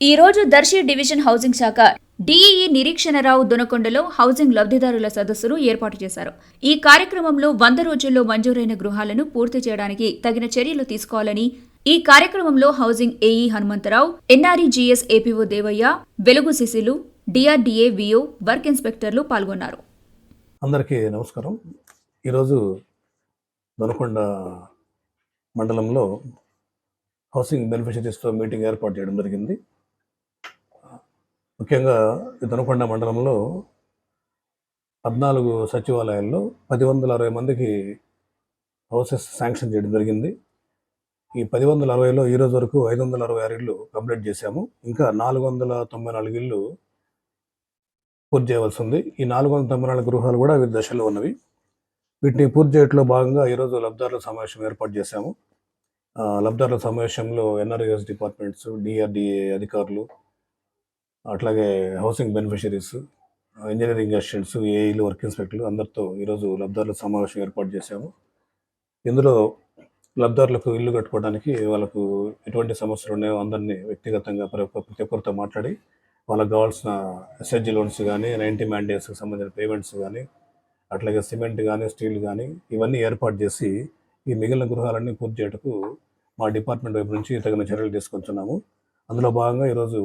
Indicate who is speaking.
Speaker 1: ఈ రోజు Darsi division housing శాఖ డిఈఈ నిరీక్షణరావు దొనకొండలో హౌసింగ్ లబ్ధిదారుల సదస్సును ఏర్పాటు చేశారు. ఈ కార్యక్రమంలో వంద రోజుల్లో మంజూరైన గృహాలను పూర్తి చేయడానికి తగిన చర్యలు తీసుకోవాలని ఈ కార్యక్రమంలో housing AE Hanumantharao NREGS APO Devayya Velugu శిశిలు DRDA విఓ work ఇన్స్పెక్టర్లు పాల్గొన్నారు.
Speaker 2: అందరికీ నమస్కారం. ఈరోజు దొనకొండ మండలంలో హౌసింగ్ బెనిఫిషరీస్తో మీటింగ్ ఏర్పాటు చేయడం జరిగింది. ముఖ్యంగా ఈ దొనకొండ మండలంలో పద్నాలుగు సచివాలయాల్లో పది వందల అరవై మందికి హౌసెస్ శాంక్షన్ చేయడం జరిగింది. ఈ పది వందల అరవైలో ఈ రోజు వరకు ఐదు వందల అరవై ఆరు ఇళ్ళు కంప్లీట్ చేశాము. ఇంకా నాలుగు వందల తొంభై నాలుగు ఇళ్ళు పూర్తి చేయవలసి ఉంది. ఈ నాలుగు వందల తొంభై నాలుగు గృహాలు కూడా వివిధ దశలో ఉన్నవి. వీటిని పూర్తి చేయట్లో భాగంగా ఈరోజు లబ్ధారుల సమావేశం ఏర్పాటు చేశాము. లబ్ధారుల సమావేశంలో ఎన్ఆర్ఎస్ డిపార్ట్మెంట్స్ డిఆర్డిఏ అధికారులు అట్లాగే హౌసింగ్ బెనిఫిషరీస్ ఇంజనీరింగ్ అసిస్టెంట్స్ ఏఈలు వర్క్ ఇన్స్పెక్టర్లు అందరితో ఈరోజు లబ్ధారుల సమావేశం ఏర్పాటు చేశాము. ఇందులో లబ్ధారులకు ఇల్లు కట్టుకోవడానికి వాళ్ళకు ఎటువంటి సమస్యలు ఉన్నాయో అందరినీ వ్యక్తిగతంగా ప్ర- ప్రతి ఒక్కరితో మాట్లాడి వాళ్ళకి కావాల్సిన ఎస్హెచ్జి లోన్స్ కానీ నైంటీ మ్యాండేట్స్కి సంబంధించిన పేమెంట్స్ కానీ అట్లాగే సిమెంట్ కానీ స్టీల్ కానీ ఇవన్నీ ఏర్పాటు చేసి ఈ మిగిలిన గృహాలన్నీ పూర్తి చేయటకు మా డిపార్ట్మెంట్ వైపు నుంచి తగిన చర్యలు తీసుకొచ్చున్నాము అందులో భాగంగా ఈరోజు